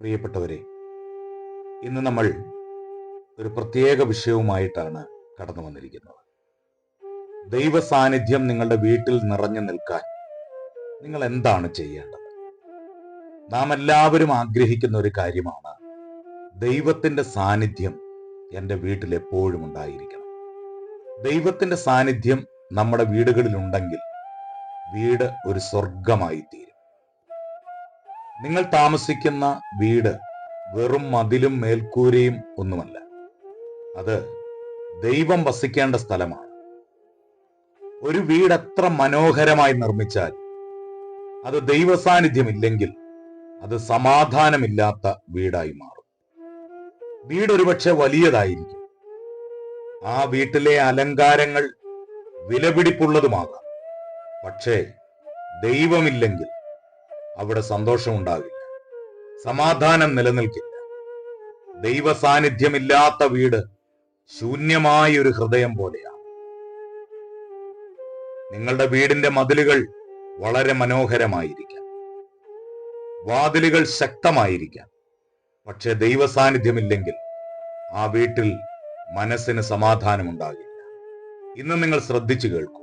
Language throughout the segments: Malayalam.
പ്രിയപ്പെട്ടവരെ ഇന്ന് നമ്മൾ ഒരു പ്രത്യേക വിഷയവുമായിട്ടാണ് കടന്നു വന്നിരിക്കുന്നത്. ദൈവ സാന്നിധ്യം നിങ്ങളുടെ വീട്ടിൽ നിറഞ്ഞു നിൽക്കാൻ നിങ്ങൾ എന്താണ് ചെയ്യേണ്ടത്? നാം എല്ലാവരും ആഗ്രഹിക്കുന്ന ഒരു കാര്യമാണ് ദൈവത്തിന്റെ സാന്നിധ്യം എന്റെ വീട്ടിൽ എപ്പോഴും ഉണ്ടായിരിക്കണം. ദൈവത്തിന്റെ സാന്നിധ്യം നമ്മുടെ വീടുകളിലുണ്ടെങ്കിൽ വീട് ഒരു സ്വർഗമായി തീരും നിങ്ങൾ താമസിക്കുന്ന വീട് വെറും മതിലും മേൽക്കൂരയും ഒന്നുമല്ല. അത് ദൈവം വസിക്കേണ്ട സ്ഥലമാണ്. ഒരു വീട് എത്ര മനോഹരമായി നിർമ്മിച്ചാൽ അത് ദൈവ സാന്നിധ്യമില്ലെങ്കിൽ അത് സമാധാനമില്ലാത്ത വീടായി മാറും. വീട് ഒരുപക്ഷെ വലിയതായിരിക്കും. ആ വീട്ടിലെ അലങ്കാരങ്ങൾ വിലപിടിപ്പുള്ളതുമാകാം. പക്ഷേ ദൈവമില്ലെങ്കിൽ അവിടെ സന്തോഷമുണ്ടാകില്ല സമാധാനം നിലനിൽക്കില്ല. ദൈവ സാന്നിധ്യമില്ലാത്ത വീട് ശൂന്യമായ ഒരു ഹൃദയം പോലെയാണ് നിങ്ങളുടെ വീടിന്റെ മതിലുകൾ വളരെ മനോഹരമായിരിക്കാം. വാതിലുകൾ ശക്തമായിരിക്കാം. പക്ഷെ ദൈവ സാന്നിധ്യമില്ലെങ്കിൽ ആ വീട്ടിൽ മനസ്സിന് സമാധാനമുണ്ടാകില്ല. ഇന്ന് നിങ്ങൾ ശ്രദ്ധിച്ചു കേൾക്കൂ.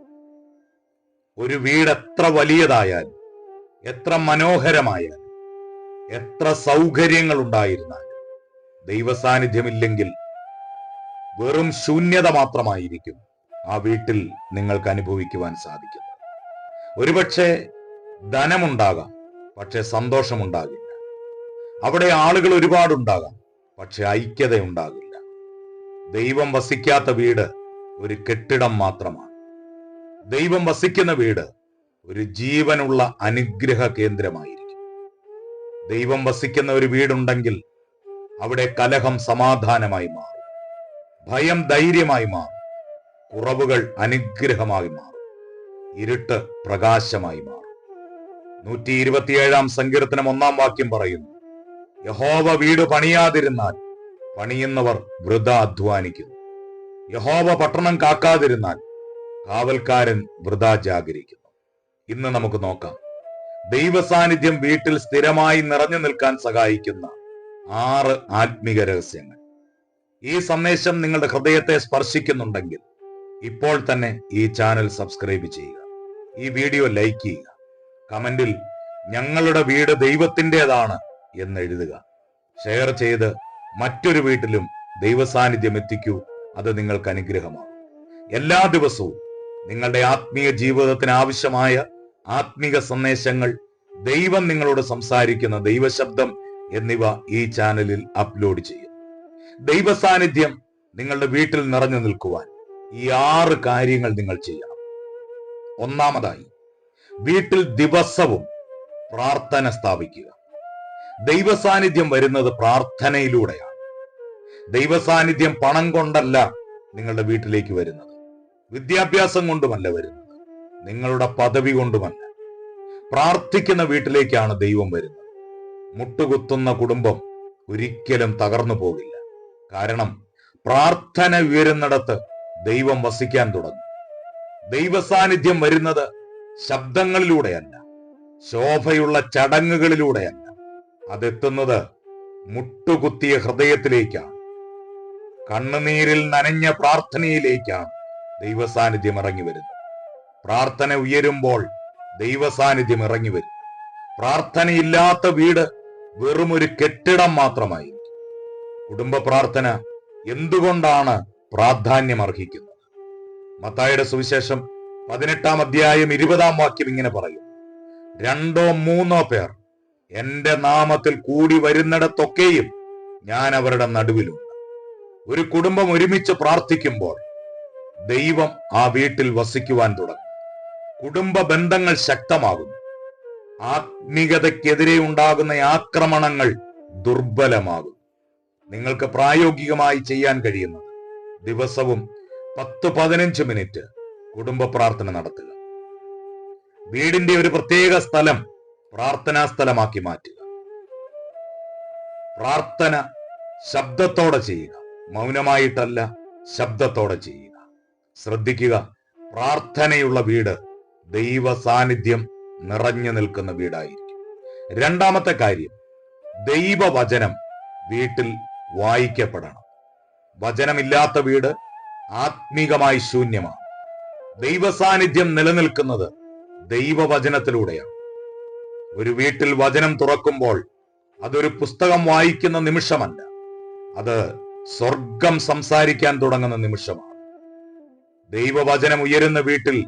ഒരു വീട് എത്ര വലിയതായാലും എത്ര മനോഹരമായ എത്ര സൗകര്യങ്ങൾ ഉണ്ടായിരുന്നാൽ ദൈവസാന്നിധ്യമില്ലെങ്കിൽ വെറും ശൂന്യത മാത്രമായിരിക്കും ആ വീട്ടിൽ നിങ്ങൾക്ക് അനുഭവിക്കുവാൻ സാധിക്കുന്നത്. ഒരുപക്ഷെ ധനമുണ്ടാകാം പക്ഷെ സന്തോഷമുണ്ടാകില്ല. അവിടെ ആളുകൾ ഒരുപാടുണ്ടാകാം പക്ഷെ ഐക്യത ഉണ്ടാകില്ല ദൈവം വസിക്കാത്ത വീട് ഒരു കെട്ടിടം മാത്രമാണ്. ദൈവം വസിക്കുന്ന വീട് ഒരു ജീവനുള്ള അനുഗ്രഹ കേന്ദ്രമായിരിക്കും. ദൈവം വസിക്കുന്ന ഒരു വീടുണ്ടെങ്കിൽ അവിടെ കലഹം സമാധാനമായി മാറും. ഭയം ധൈര്യമായി മാറും. കുറവുകൾ അനുഗ്രഹമായി മാറും. ഇരുട്ട് പ്രകാശമായി മാറും. നൂറ്റി ഇരുപത്തിയേഴാം സങ്കീർത്തനം ഒന്നാം വാക്യം പറയുന്നു യഹോവ വീട് പണിയാതിരുന്നാൽ പണിയുന്നവർ വൃത അധ്വാനിക്കുന്നു. യഹോവ പട്ടണം കാക്കാതിരുന്നാൽ കാവൽക്കാരൻ വൃത ജാഗരിക്കുന്നു. ഇന്ന് നമുക്ക് നോക്കാം. ദൈവ സാന്നിധ്യം വീട്ടിൽ സ്ഥിരമായി നിറഞ്ഞു നിൽക്കാൻ സഹായിക്കുന്ന ആറ് ആത്മീക രഹസ്യങ്ങൾ. ഈ സന്ദേശം നിങ്ങളുടെ ഹൃദയത്തെ സ്പർശിക്കുന്നുണ്ടെങ്കിൽ ഇപ്പോൾ തന്നെ ഈ ചാനൽ സബ്സ്ക്രൈബ് ചെയ്യുക. ഈ വീഡിയോ ലൈക്ക് ചെയ്യുക. കമന്റിൽ ഞങ്ങളുടെ വീട് ദൈവത്തിന്റെതാണ് എന്ന് എഴുതുക. ഷെയർ ചെയ്ത് മറ്റൊരു വീട്ടിലും ദൈവസാന്നിധ്യം എത്തിക്കൂ. അത് നിങ്ങൾക്ക് അനുഗ്രഹമാണ് എല്ലാ ദിവസവും നിങ്ങളുടെ ആത്മീയ ജീവിതത്തിന് ആവശ്യമായ ആത്മീക സന്ദേശങ്ങൾ ദൈവം നിങ്ങളോട് സംസാരിക്കുന്ന ദൈവശബ്ദം എന്നിവ ഈ ചാനലിൽ അപ്ലോഡ് ചെയ്യും. ദൈവ സാന്നിധ്യം നിങ്ങളുടെ വീട്ടിൽ നിറഞ്ഞു നിൽക്കുവാൻ ഈ ആറ് കാര്യങ്ങൾ നിങ്ങൾ ചെയ്യണം. ഒന്നാമതായി വീട്ടിൽ ദിവസവും പ്രാർത്ഥന സ്ഥാപിക്കുക. ദൈവ സാന്നിധ്യം വരുന്നത് പ്രാർത്ഥനയിലൂടെയാണ്. ദൈവ സാന്നിധ്യം പണം കൊണ്ടല്ല നിങ്ങളുടെ വീട്ടിലേക്ക് വരുന്നത്. വിദ്യാഭ്യാസം കൊണ്ടുമല്ല വരുന്നത്. നിങ്ങളുടെ പദവി കൊണ്ടുമല്ല പ്രാർത്ഥിക്കുന്ന വീട്ടിലേക്കാണ് ദൈവം വരുന്നത്. മുട്ടുകുത്തുന്ന കുടുംബം ഒരിക്കലും തകർന്നു പോകില്ല. കാരണം പ്രാർത്ഥന ഉയരുന്നിടത്ത് ദൈവം വസിക്കാൻ തുടങ്ങും. ദൈവസാന്നിധ്യം വരുന്നത് ശബ്ദങ്ങളിലൂടെയല്ല ശോഭയുള്ള ചടങ്ങുകളിലൂടെയല്ല. അതെത്തുന്നത് മുട്ടുകുത്തിയ ഹൃദയത്തിലേക്കാണ്. കണ്ണുനീരിൽ നനഞ്ഞ പ്രാർത്ഥനയിലേക്കാണ് ദൈവസാന്നിധ്യം ഇറങ്ങി വരുന്നത്. പ്രാർത്ഥന ഉയരുമ്പോൾ ദൈവസാന്നിധ്യം ഇറങ്ങി വരും പ്രാർത്ഥനയില്ലാത്ത വീട് വെറും ഒരു കെട്ടിടം മാത്രമായി. കുടുംബ പ്രാർത്ഥന എന്തുകൊണ്ടാണ് പ്രാധാന്യം അർഹിക്കുന്നത്? മത്തായുടെ സുവിശേഷം പതിനെട്ടാം അധ്യായം ഇരുപതാം വാക്യം ഇങ്ങനെ പറയും. രണ്ടോ മൂന്നോ പേർ എന്റെ നാമത്തിൽ കൂടി വരുന്നിടത്തൊക്കെയും ഞാൻ അവരുടെ നടുവിലുണ്ട്. ഒരു കുടുംബം ഒരുമിച്ച് പ്രാർത്ഥിക്കുമ്പോൾ ദൈവം ആ വീട്ടിൽ വസിക്കുവാൻ തുടങ്ങും. കുടുംബ ബന്ധങ്ങൾ ശക്തമാകുന്നു. ആത്മീകതയ്ക്കെതിരെ ഉണ്ടാകുന്ന ആക്രമണങ്ങൾ ദുർബലമാകും നിങ്ങൾക്ക് പ്രായോഗികമായി ചെയ്യാൻ കഴിയുന്നത് ദിവസവും പത്ത് പതിനഞ്ച് മിനിറ്റ് കുടുംബ പ്രാർത്ഥന നടത്തുക. വീടിന്റെ ഒരു പ്രത്യേക സ്ഥലം പ്രാർത്ഥനാ സ്ഥലമാക്കി മാറ്റുക. പ്രാർത്ഥന ശബ്ദത്തോടെ ചെയ്യുക. മൗനമായിട്ടല്ല ശബ്ദത്തോടെ ചെയ്യുക. ശ്രദ്ധിക്കുക പ്രാർത്ഥനയുള്ള വീട് ദൈവ സാന്നിധ്യം നിറഞ്ഞു നിൽക്കുന്ന വീടായിരിക്കും. രണ്ടാമത്തെ കാര്യം ദൈവവചനം വീട്ടിൽ വായിക്കപ്പെടണം. വചനമില്ലാത്ത വീട് ആത്മീകമായി ശൂന്യമാണ്. ദൈവ സാന്നിധ്യം നിലനിൽക്കുന്നത് ദൈവവചനത്തിലൂടെയാണ്. ഒരു വീട്ടിൽ വചനം തുറക്കുമ്പോൾ അതൊരു പുസ്തകം വായിക്കുന്ന നിമിഷമല്ല. അത് സ്വർഗം സംസാരിക്കാൻ തുടങ്ങുന്ന നിമിഷമാണ്. ദൈവവചനം ഉയരുന്ന വീട്ടിൽ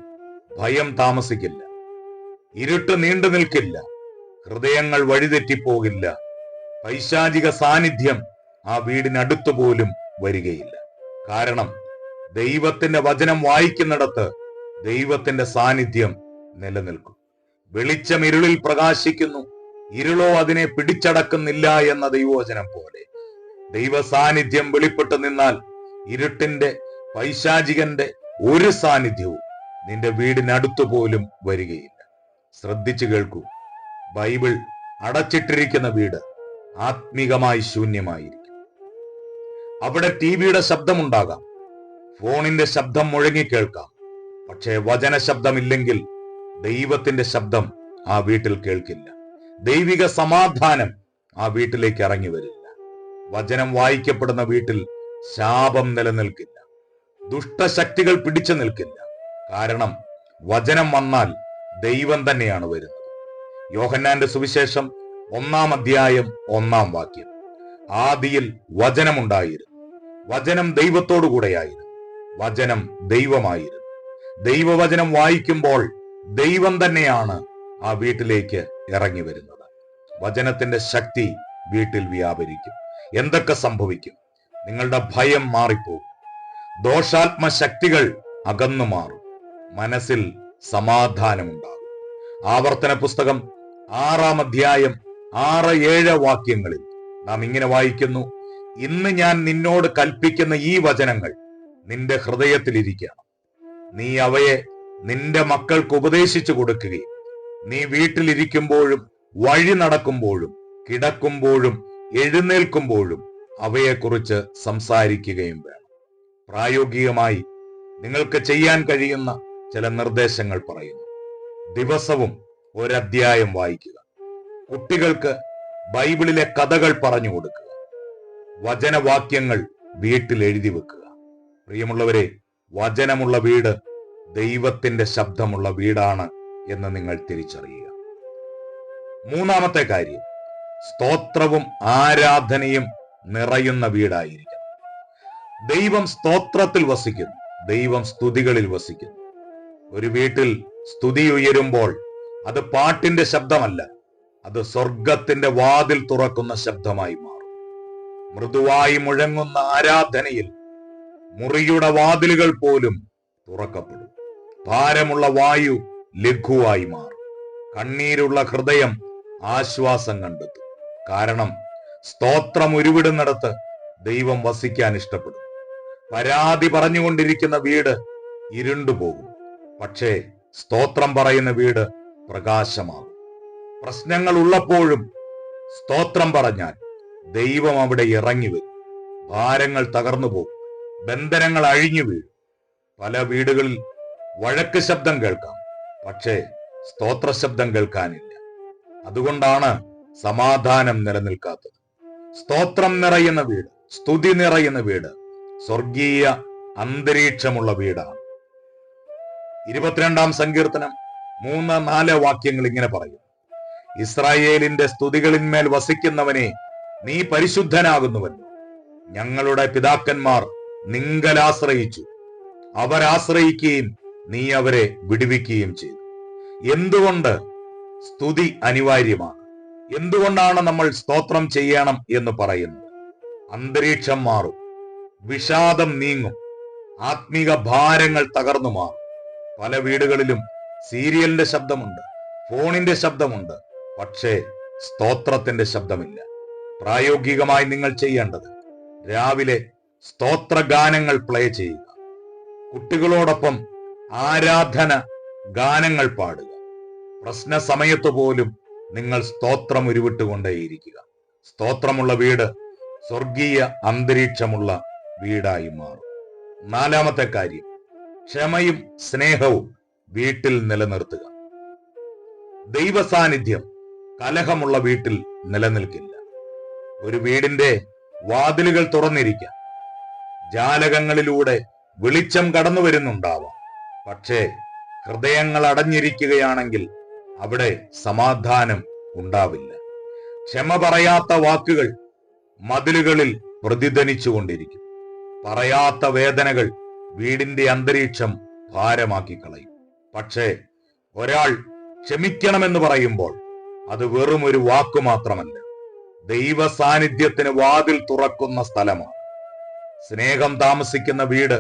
ഭയം താമസിക്കില്ല. ഇരുട്ട് നീണ്ടു നിൽക്കില്ല. ഹൃദയങ്ങൾ വഴിതെറ്റിപ്പോകില്ല. പൈശാചിക സാന്നിധ്യം ആ വീടിനടുത്തു പോലും വരികയില്ല. കാരണം ദൈവത്തിന്റെ വചനം വായിക്കുന്നിടത്ത് ദൈവത്തിന്റെ സാന്നിധ്യം നിലനിൽക്കും. വെളിച്ചം ഇരുളിൽ പ്രകാശിക്കുന്നു. ഇരുളോ അതിനെ പിടിച്ചടക്കുന്നില്ല എന്ന ദൈവവചനം പോലെ. ദൈവ സാന്നിധ്യം വെളിപ്പെട്ടു നിന്നാൽ ഇരുട്ടിന്റെ പൈശാചികന്റെ ഒരു സാന്നിധ്യവും നിന്റെ വീടിനടുത്തു പോലും വരികയില്ല. ശ്രദ്ധിച്ചു കേൾക്കൂ. ബൈബിൾ അടച്ചിട്ടിരിക്കുന്ന വീട് ആത്മീകമായി ശൂന്യമായിരിക്കും. അവിടെ ടി വിയുടെ ശബ്ദമുണ്ടാകാം. ഫോണിന്റെ ശബ്ദം മുഴങ്ങി കേൾക്കാം. പക്ഷേ വചന ശബ്ദമില്ലെങ്കിൽ ദൈവത്തിന്റെ ശബ്ദം ആ വീട്ടിൽ കേൾക്കില്ല. ദൈവിക സമാധാനം ആ വീട്ടിലേക്ക് ഇറങ്ങി വരില്ല. വചനം വായിക്കപ്പെടുന്ന വീട്ടിൽ ശാപം നിലനിൽക്കില്ല. ദുഷ്ടശക്തികൾ പിടിച്ചു നിൽക്കില്ല. കാരണം വചനം വന്നാൽ ദൈവം തന്നെയാണ് വരുന്നത്. യോഹന്നാന്റെ സുവിശേഷം ഒന്നാം അധ്യായം ഒന്നാം വാക്യം. ആദിയിൽ വചനമുണ്ടായിരുന്നു. വചനം ദൈവത്തോടു കൂടെയായിരുന്നു. വചനം ദൈവമായിരുന്നു. ദൈവവചനം വായിക്കുമ്പോൾ ദൈവം തന്നെയാണ് ആ വീട്ടിലേക്ക് ഇറങ്ങി വരുന്നത്. വചനത്തിന്റെ ശക്തി വീട്ടിൽ വ്യാപരിക്കും. എന്തൊക്കെ സംഭവിക്കും? നിങ്ങളുടെ ഭയം മാറിപ്പോകും. ദോഷാത്മ ശക്തികൾ അകന്നു മാറും മനസ്സിൽ സമാധാനമുണ്ടാകും. ആവർത്തന പുസ്തകം ആറാം അധ്യായം ആറ് ഏഴ് വാക്യങ്ങളിൽ നാം ഇങ്ങനെ വായിക്കുന്നു ഇന്ന് ഞാൻ നിന്നോട് കൽപ്പിക്കുന്ന ഈ വചനങ്ങൾ നിന്റെ ഹൃദയത്തിലിരിക്കണം നീ അവയെ നിന്റെ മക്കൾക്ക് ഉപദേശിച്ചു കൊടുക്കുകയും നീ വീട്ടിലിരിക്കുമ്പോഴും വഴി നടക്കുമ്പോഴും കിടക്കുമ്പോഴും എഴുന്നേൽക്കുമ്പോഴും അവയെക്കുറിച്ച് സംസാരിക്കുകയും വേണം. പ്രായോഗികമായി നിങ്ങൾക്ക് ചെയ്യാൻ കഴിയുന്ന ചില നിർദ്ദേശങ്ങൾ പറയുന്നു. ദിവസവും ഒരധ്യായം വായിക്കുക. കുട്ടികൾക്ക് ബൈബിളിലെ കഥകൾ പറഞ്ഞു കൊടുക്കുക. വചനവാക്യങ്ങൾ വീട്ടിൽ എഴുതി വെക്കുക. പ്രിയമുള്ളവരെ വചനമുള്ള വീട് ദൈവത്തിന്റെ ശബ്ദമുള്ള വീടാണ് എന്ന് നിങ്ങൾ തിരിച്ചറിയുക. മൂന്നാമത്തെ കാര്യം സ്തോത്രവും ആരാധനയും നിറയുന്ന വീടായിരിക്കണം. ദൈവം സ്തോത്രത്തിൽ വസിക്കുന്നു. ദൈവം സ്തുതികളിൽ വസിക്കുന്നു. ഒരു വീട്ടിൽ സ്തുതി ഉയരുമ്പോൾ അത് പാട്ടിന്റെ ശബ്ദമല്ല അത് സ്വർഗത്തിന്റെ വാതിൽ തുറക്കുന്ന ശബ്ദമായി മാറും. മൃദുവായി മുഴങ്ങുന്ന ആരാധനയിൽ മുറിയുടെ വാതിലുകൾ പോലും തുറക്കപ്പെടും. ഭാരമുള്ള വായു ലഘുവായി മാറും. കണ്ണീരുള്ള ഹൃദയം ആശ്വാസം കണ്ടെത്തും. കാരണം സ്തോത്രം ഉരുവിടുന്നിടത്ത് ദൈവം വസിക്കാൻ ഇഷ്ടപ്പെടും. പരാതി പറഞ്ഞുകൊണ്ടിരിക്കുന്ന വീട് ഇരുണ്ടുപോകും. പക്ഷേ സ്തോത്രം പറയുന്ന വീട് പ്രകാശമാകും. പ്രശ്നങ്ങൾ ഉള്ളപ്പോഴും സ്തോത്രം പറഞ്ഞാൽ ദൈവം അവിടെ ഇറങ്ങി വരും. ഭാരങ്ങൾ തകർന്നു പോകും. ബന്ധനങ്ങൾ അഴിഞ്ഞു വീഴും. പല വീടുകളിൽ വഴക്ക് ശബ്ദം കേൾക്കാം. പക്ഷേ സ്തോത്ര ശബ്ദം കേൾക്കാനില്ല. അതുകൊണ്ടാണ് സമാധാനം നിലനിൽക്കാത്തത്. സ്തോത്രം നിറയുന്ന വീട് സ്തുതി നിറയുന്ന വീട് സ്വർഗീയ അന്തരീക്ഷമുള്ള വീടാണ്. ഇരുപത്തിരണ്ടാം സങ്കീർത്തനം മൂന്ന് നാല് വാക്യങ്ങൾ ഇങ്ങനെ പറയും. ഇസ്രായേലിന്റെ സ്തുതികളിന്മേൽ വസിക്കുന്നവനെ നീ പരിശുദ്ധനാകുന്നുവൻ. ഞങ്ങളുടെ പിതാക്കന്മാർ നിങ്കലാശ്രയിച്ചു അവരാശ്രയിക്കുകയും നീ അവരെ വിടുവിക്കുകയും ചെയ്തു. എന്തുകൊണ്ട്? സ്തുതി അനിവാര്യമാണ്. എന്തുകൊണ്ടാണ് നമ്മൾ സ്തോത്രം ചെയ്യണം എന്ന് പറയുന്നത്? അന്തരീക്ഷം മാറും. വിഷാദം നീങ്ങും. ആത്മീക ഭാരങ്ങൾ തകർന്നു മാറും. പല വീടുകളിലും സീരിയലിന്റെ ശബ്ദമുണ്ട് ഫോണിന്റെ ശബ്ദമുണ്ട് പക്ഷേ സ്തോത്രത്തിന്റെ ശബ്ദമില്ല. പ്രായോഗികമായി നിങ്ങൾ ചെയ്യേണ്ടത് രാവിലെ സ്തോത്രഗാനങ്ങൾ പ്ലേ ചെയ്യുക. കുട്ടികളോടൊപ്പം ആരാധന ഗാനങ്ങൾ പാടുക. പ്രശ്ന സമയത്ത് പോലും നിങ്ങൾ സ്തോത്രം ഉരുവിട്ടുകൊണ്ടേയിരിക്കുക. സ്തോത്രമുള്ള വീട് സ്വർഗീയ അന്തരീക്ഷമുള്ള വീടായി മാറും. നാലാമത്തെ കാര്യം ക്ഷമയും സ്നേഹവും വീട്ടിൽ നിലനിർത്തുക. ദൈവ സാന്നിധ്യം കലഹമുള്ള വീട്ടിൽ നിലനിൽക്കില്ല. ഒരു വീടിന്റെ വാതിലുകൾ തുറന്നിരിക്കാം. ജാലകങ്ങളിലൂടെ വെളിച്ചം കടന്നു വരുന്നുണ്ടാവാം. പക്ഷേ ഹൃദയങ്ങൾ അടഞ്ഞിരിക്കുകയാണെങ്കിൽ അവിടെ സമാധാനം ഉണ്ടാവില്ല. ക്ഷമ പറയാത്ത വാക്കുകൾ മതിലുകളിൽ പ്രതിധ്വനിച്ചുകൊണ്ടിരിക്കും. പറയാത്ത വേദനകൾ വീടിന്റെ അന്തരീക്ഷം ഭാരമാക്കി കളയും പക്ഷേ ഒരാൾ ക്ഷമിക്കണമെന്ന് പറയുമ്പോൾ അത് വെറും ഒരു വാക്കു മാത്രമല്ല. ദൈവ സാന്നിധ്യത്തിന് വാതിൽ തുറക്കുന്ന സ്ഥലമാണ്. സ്നേഹം താമസിക്കുന്ന വീട്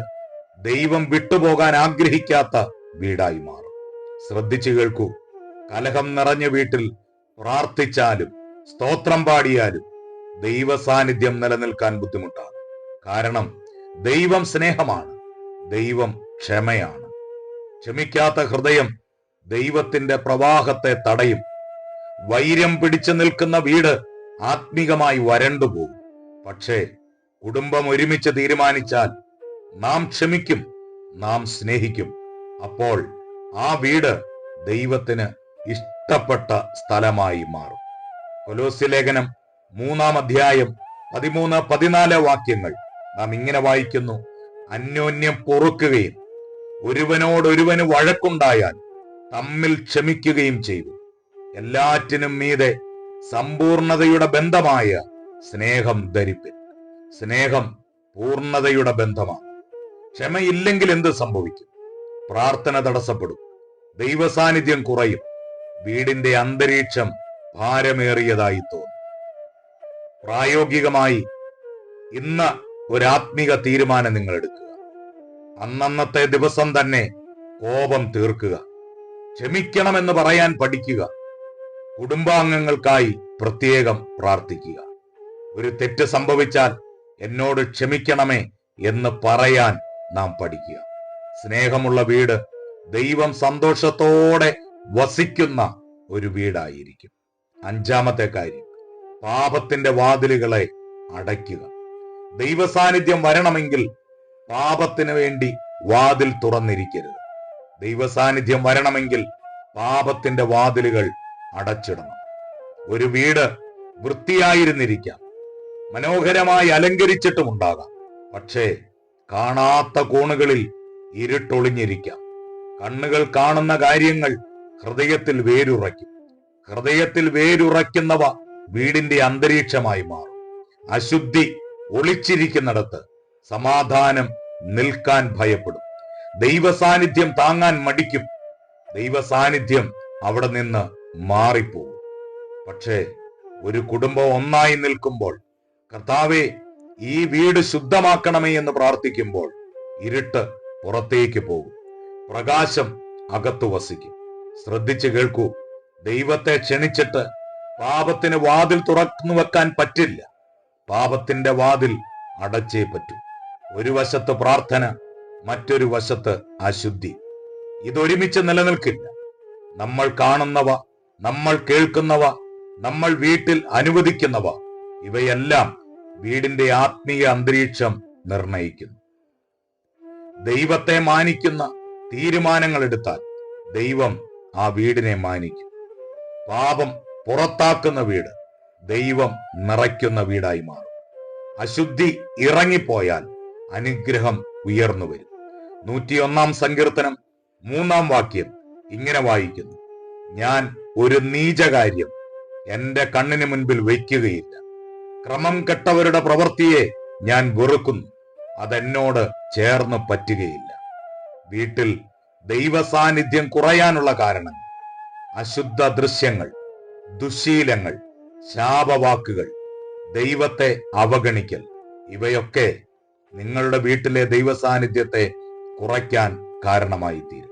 ദൈവം വിട്ടുപോകാൻ ആഗ്രഹിക്കാത്ത വീടായി മാറും. ശ്രദ്ധിച്ചു കേൾക്കൂ. കലഹം നിറഞ്ഞ വീട്ടിൽ പ്രാർത്ഥിച്ചാലും സ്തോത്രം പാടിയാലും ദൈവ സാന്നിധ്യം നിലനിൽക്കാൻ ബുദ്ധിമുട്ടാണ്. കാരണം ദൈവം സ്നേഹമാണ്. ദൈവം ക്ഷമയാണ്. ക്ഷമിക്കാത്ത ഹൃദയം ദൈവത്തിന്റെ പ്രവാഹത്തെ തടയും. വൈരം പിടിച്ചു നിൽക്കുന്ന വീട് ആത്മീകമായി വരണ്ടുപോകും പക്ഷേ കുടുംബം ഒരുമിച്ച് തീരുമാനിച്ചാൽ നാം ക്ഷമിക്കും നാം സ്നേഹിക്കും. അപ്പോൾ ആ വീട് ദൈവത്തിന് ഇഷ്ടപ്പെട്ട സ്ഥലമായി മാറും. കൊലോസ്യ ലേഖനം മൂന്നാം അധ്യായം പതിമൂന്ന് പതിനാല് വാക്യങ്ങൾ നാം ഇങ്ങനെ വായിക്കുന്നു. അന്യോന്യം പൊറുക്കുകയും ഒരുവനോടൊരുവന് വഴക്കുണ്ടായാൽ തമ്മിൽ ക്ഷമിക്കുകയും ചെയ്തു. എല്ലാറ്റിനും മീതെ സമ്പൂർണതയുടെ ബന്ധമായ സ്നേഹം ധരിപ്പിൻ. സ്നേഹം പൂർണതയുടെ ബന്ധമാണ്. ക്ഷമയില്ലെങ്കിൽ എന്ത് സംഭവിക്കും? പ്രാർത്ഥന തടസ്സപ്പെടും. ദൈവസാന്നിധ്യം കുറയും. വീടിന്റെ അന്തരീക്ഷം ഭാരമേറിയതായി തോന്നും. പ്രായോഗികമായി ഇന്ന് ഒരാത്മിക തീരുമാനം നിങ്ങൾ എടുക്കുക അന്നന്നത്തെ ദിവസം തന്നെ കോപം തീർക്കുക. ക്ഷമിക്കണമെന്ന് പറയാൻ പഠിക്കുക. കുടുംബാംഗങ്ങൾക്കായി പ്രത്യേകം പ്രാർത്ഥിക്കുക. ഒരു തെറ്റ് സംഭവിച്ചാൽ എന്നോട് ക്ഷമിക്കണമേ എന്ന് പറയാൻ നാം പഠിക്കുക. സ്നേഹമുള്ള വീട് ദൈവം സന്തോഷത്തോടെ വസിക്കുന്ന ഒരു വീടായിരിക്കും. അഞ്ചാമത്തെ കാര്യം പാപത്തിന്റെ വാതിലുകളെ അടയ്ക്കുക. ദൈവസാന്നിധ്യം വരണമെങ്കിൽ പാപത്തിന് വേണ്ടി വാതിൽ തുറന്നിരിക്കരുത്. ദൈവസാന്നിധ്യം വരണമെങ്കിൽ പാപത്തിന്റെ വാതിലുകൾ അടച്ചിടണം. ഒരു വീട് വൃത്തിയായിരുന്നിരിക്കാം. മനോഹരമായി അലങ്കരിച്ചിട്ടും ഉണ്ടാകാം. പക്ഷേ കാണാത്ത കോണുകളിൽ ഇരുട്ടൊളിഞ്ഞിരിക്കാം. കണ്ണുകൾ കാണുന്ന കാര്യങ്ങൾ ഹൃദയത്തിൽ വേരുറയ്ക്കും. ഹൃദയത്തിൽ വേരുറയ്ക്കുന്നവ വീടിന്റെ അന്തരീക്ഷമായി മാറും. അശുദ്ധി ഒളിച്ചിരിക്കുന്നിടത്ത് സമാധാനം നിൽക്കാൻ ഭയപ്പെടും. ദൈവസാന്നിധ്യം താങ്ങാൻ മടിക്കും. ദൈവസാന്നിധ്യം അവിടെ നിന്ന് മാറിപ്പോകും. പക്ഷേ ഒരു കുടുംബം ഒന്നായി നിൽക്കുമ്പോൾ കർത്താവെ ഈ വീട് ശുദ്ധമാക്കണമേ എന്ന് പ്രാർത്ഥിക്കുമ്പോൾ ഇരുട്ട് പുറത്തേക്ക് പോകും. പ്രകാശം അകത്തു വസിക്കും. ശ്രദ്ധിച്ചു കേൾക്കൂ ദൈവത്തെ ക്ഷണിച്ചിട്ട് പാപത്തിന് വാതിൽ തുറന്നു വെക്കാൻ പറ്റില്ല. പാപത്തിന്റെ വാതിൽ അടച്ചേ പറ്റൂ. ഒരു വശത്ത് പ്രാർത്ഥന മറ്റൊരു വശത്ത് അശുദ്ധി. ഇതൊരുമിച്ച് നിലനിൽക്കില്ല. നമ്മൾ കാണുന്നവ നമ്മൾ കേൾക്കുന്നവ നമ്മൾ വീട്ടിൽ അനുവദിക്കുന്നവ ഇവയെല്ലാം വീടിന്റെ ആത്മീയ അന്തരീക്ഷം നിർണയിക്കുന്നു. ദൈവത്തെ മാനിക്കുന്ന തീരുമാനങ്ങൾ എടുത്താൽ ദൈവം ആ വീടിനെ മാനിക്കും. പാപം പുറത്താക്കുന്ന വീട് ദൈവം നിറയ്ക്കുന്ന വീടായി മാറും. അശുദ്ധി ഇറങ്ങിപ്പോയാൽ അനുഗ്രഹം ഉയർന്നു വരും. നൂറ്റിയൊന്നാം സങ്കീർത്തനം മൂന്നാം വാക്യം ഇങ്ങനെ വായിക്കുന്നു. ഞാൻ ഒരു നീചകാര്യം എന്റെ കണ്ണിന് മുൻപിൽ വയ്ക്കുകയില്ല. ക്രമം കെട്ടവരുടെ പ്രവൃത്തിയെ ഞാൻ വെറുക്കുന്നു. അതെന്നോട് ചേർന്ന് പറ്റുകയില്ല. വീട്ടിൽ ദൈവസാന്നിധ്യം കുറയാനുള്ള കാരണം അശുദ്ധ ദൃശ്യങ്ങൾ ദുശീലങ്ങൾ ശാപവാക്കുകൾ ദൈവത്തെ അവഗണിക്കൽ ഇവയൊക്കെ നിങ്ങളുടെ വീട്ടിലെ ദൈവസാന്നിധ്യത്തെ കുറയ്ക്കാൻ കാരണമായി തീരും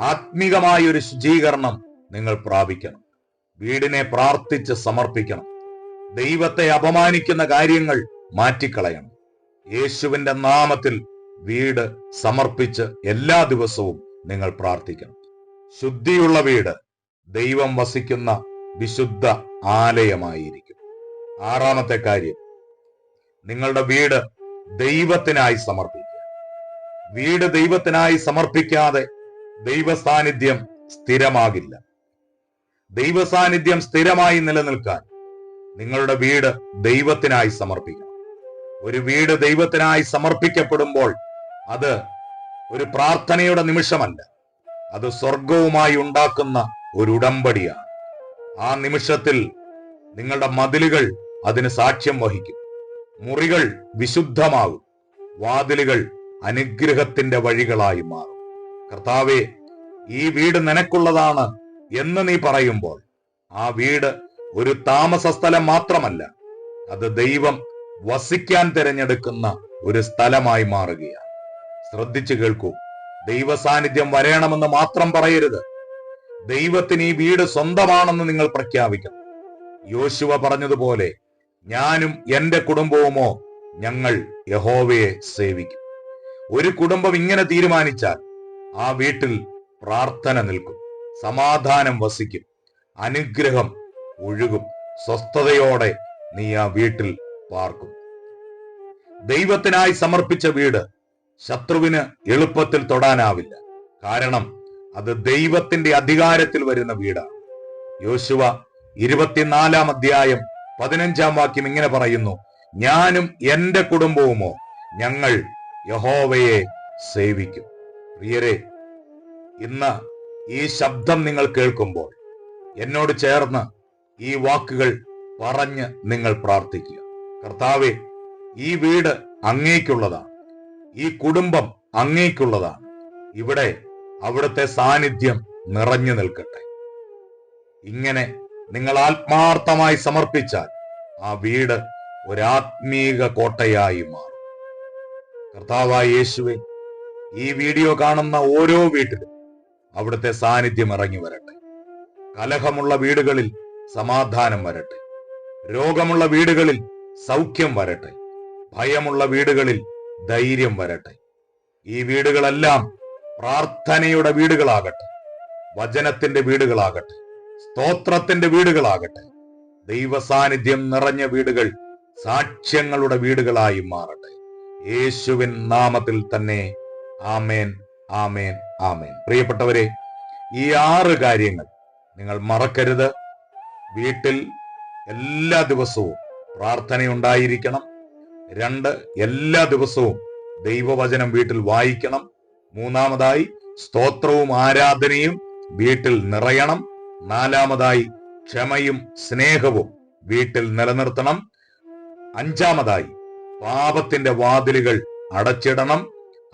ആത്മീകമായ ഒരു ശുചീകരണം നിങ്ങൾ പ്രാപിക്കണം. വീടിനെ പ്രാർത്ഥിച്ച് സമർപ്പിക്കണം. ദൈവത്തെ അപമാനിക്കുന്ന കാര്യങ്ങൾ മാറ്റിക്കളയണം. യേശുവിന്റെ നാമത്തിൽ വീട് സമർപ്പിച്ച് എല്ലാ ദിവസവും നിങ്ങൾ പ്രാർത്ഥിക്കണം. ശുദ്ധിയുള്ള വീട് ദൈവം വസിക്കുന്ന വിശുദ്ധ ആലയമായിരിക്കും. ആറാമത്തെ കാര്യം നിങ്ങളുടെ വീട് ദൈവത്തിനായി സമർപ്പിക്കുക. വീട് ദൈവത്തിനായി സമർപ്പിക്കാതെ ദൈവ സാന്നിധ്യം സ്ഥിരമാകില്ല. ദൈവ സാന്നിധ്യം സ്ഥിരമായി നിലനിൽക്കാൻ നിങ്ങളുടെ വീട് ദൈവത്തിനായി സമർപ്പിക്കണം. ഒരു വീട് ദൈവത്തിനായി സമർപ്പിക്കപ്പെടുമ്പോൾ അത് ഒരു പ്രാർത്ഥനയുടെ നിമിഷമല്ല അത് സ്വർഗവുമായി ഉണ്ടാക്കുന്ന ഒരു ഉടമ്പടിയാണ്. ആ നിമിഷത്തിൽ നിങ്ങളുടെ മതിലുകൾ അതിന് സാക്ഷ്യം വഹിക്കും. മുറികൾ വിശുദ്ധമാകും. വാതിലുകൾ അനുഗ്രഹത്തിന്റെ വഴികളായി മാറും. കർത്താവെ ഈ വീട് നിനക്കുള്ളതാണ് എന്ന് നീ പറയുമ്പോൾ ആ വീട് ഒരു താമസ സ്ഥലം മാത്രമല്ല അത് ദൈവം വസിക്കാൻ തിരഞ്ഞെടുക്കുന്ന ഒരു സ്ഥലമായി മാറുകയാണ്. ശ്രദ്ധിച്ചു കേൾക്കൂ ദൈവ സാന്നിധ്യം വരണമെന്ന് മാത്രം പറയരുത്. ദൈവത്തിന് ഈ വീട് സ്വന്തമാണെന്ന് നിങ്ങൾ പ്രഖ്യാപിക്കണം യോശുവ പറഞ്ഞതുപോലെ ഞാനും എന്റെ കുടുംബവുമോ ഞങ്ങൾ യഹോവയെ സേവിക്കും. ഒരു കുടുംബം ഇങ്ങനെ തീരുമാനിച്ചാൽ ആ വീട്ടിൽ പ്രാർത്ഥന നിൽക്കും സമാധാനം വസിക്കും അനുഗ്രഹം ഒഴുകും സ്വസ്ഥതയോടെ നീ ആ വീട്ടിൽ പാർക്കും. ദൈവത്തിനായി സമർപ്പിച്ച വീട് ശത്രുവിന് എളുപ്പത്തിൽ തൊടാനാവില്ല. കാരണം അത് ദൈവത്തിന്റെ അധികാരത്തിൽ വരുന്ന വീടാണ്. യോശുവ ഇരുപത്തിനാലാം അധ്യായം പതിനഞ്ചാം വാക്യം ഇങ്ങനെ പറയുന്നു ഞാനും എന്റെ കുടുംബവുമോ ഞങ്ങൾ യഹോവയെ സേവിക്കും. പ്രിയരെ ഇന്ന് ഈ ശബ്ദം നിങ്ങൾ കേൾക്കുമ്പോൾ എന്നോട് ചേർന്ന് ഈ വാക്കുകൾ പറഞ്ഞ് നിങ്ങൾ പ്രാർത്ഥിക്കുക. കർത്താവെ ഈ വീട് അങ്ങേക്കുള്ളതാണ് ഈ കുടുംബം അങ്ങേക്കുള്ളതാണ്. ഇവിടെ അവിടുത്തെ സാന്നിധ്യം നിറഞ്ഞു നിൽക്കട്ടെ. ഇങ്ങനെ നിങ്ങൾ ആത്മാർത്ഥമായി സമർപ്പിച്ചാൽ ആ വീട് ഒരാത്മീക കോട്ടയായി മാറും. കർത്താവായ യേശുവെ ഈ വീഡിയോ കാണുന്ന ഓരോ വീട്ടിലും അവിടുത്തെ സാന്നിധ്യം ഇറങ്ങി വരട്ടെ. കലഹമുള്ള വീടുകളിൽ സമാധാനം വരട്ടെ. രോഗമുള്ള വീടുകളിൽ സൗഖ്യം വരട്ടെ. ഭയമുള്ള വീടുകളിൽ ധൈര്യം വരട്ടെ. ഈ വീടുകളെല്ലാം പ്രാർത്ഥനയുടെ വീടുകളാകട്ടെ. വചനത്തിന്റെ വീടുകളാകട്ടെ. സ്തോത്രത്തിന്റെ വീടുകളാകട്ടെ. ദൈവ സാന്നിധ്യം നിറഞ്ഞ വീടുകൾ സാക്ഷ്യങ്ങളുടെ വീടുകളായി മാറട്ടെ. യേശുവിൻ നാമത്തിൽ തന്നെ ആമേൻ ആമേൻ ആമേൻ. പ്രിയപ്പെട്ടവരെ ഈ ആറ് കാര്യങ്ങൾ നിങ്ങൾ മറക്കരുത്. വീട്ടിൽ എല്ലാ ദിവസവും പ്രാർത്ഥനയുണ്ടായിരിക്കണം. രണ്ട് എല്ലാ ദിവസവും ദൈവവചനം വീട്ടിൽ വായിക്കണം. മൂന്നാമതായി സ്തോത്രവും ആരാധനയും വീട്ടിൽ നിറയണം. നാലാമതായി ക്ഷമയും സ്നേഹവും വീട്ടിൽ നിലനിർത്തണം. അഞ്ചാമതായി പാപത്തിന്റെ വാതിലുകൾ അടച്ചിടണം.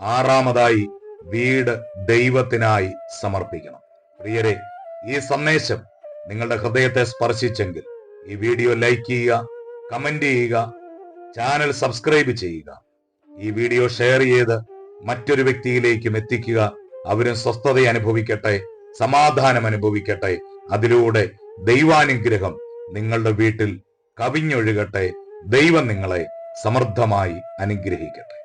ആറാമതായി വീട് ദൈവത്തിനായി സമർപ്പിക്കണം. പ്രിയരെ ഈ സന്ദേശം നിങ്ങളുടെ ഹൃദയത്തെ സ്പർശിച്ചെങ്കിൽ ഈ വീഡിയോ ലൈക്ക് ചെയ്യുക കമന്റ് ചെയ്യുക ചാനൽ സബ്സ്ക്രൈബ് ചെയ്യുക. ഈ വീഡിയോ ഷെയർ ചെയ്ത് മറ്റൊരു വ്യക്തിയിലേക്കും എത്തിക്കുക. അവരും സ്വസ്ഥത അനുഭവിക്കട്ടെ സമാധാനം അനുഭവിക്കട്ടെ. അതിലൂടെ ദൈവാനുഗ്രഹം നിങ്ങളുടെ വീട്ടിൽ കവിഞ്ഞൊഴുകട്ടെ. ദൈവം നിങ്ങളെ സമൃദ്ധമായി അനുഗ്രഹിക്കട്ടെ.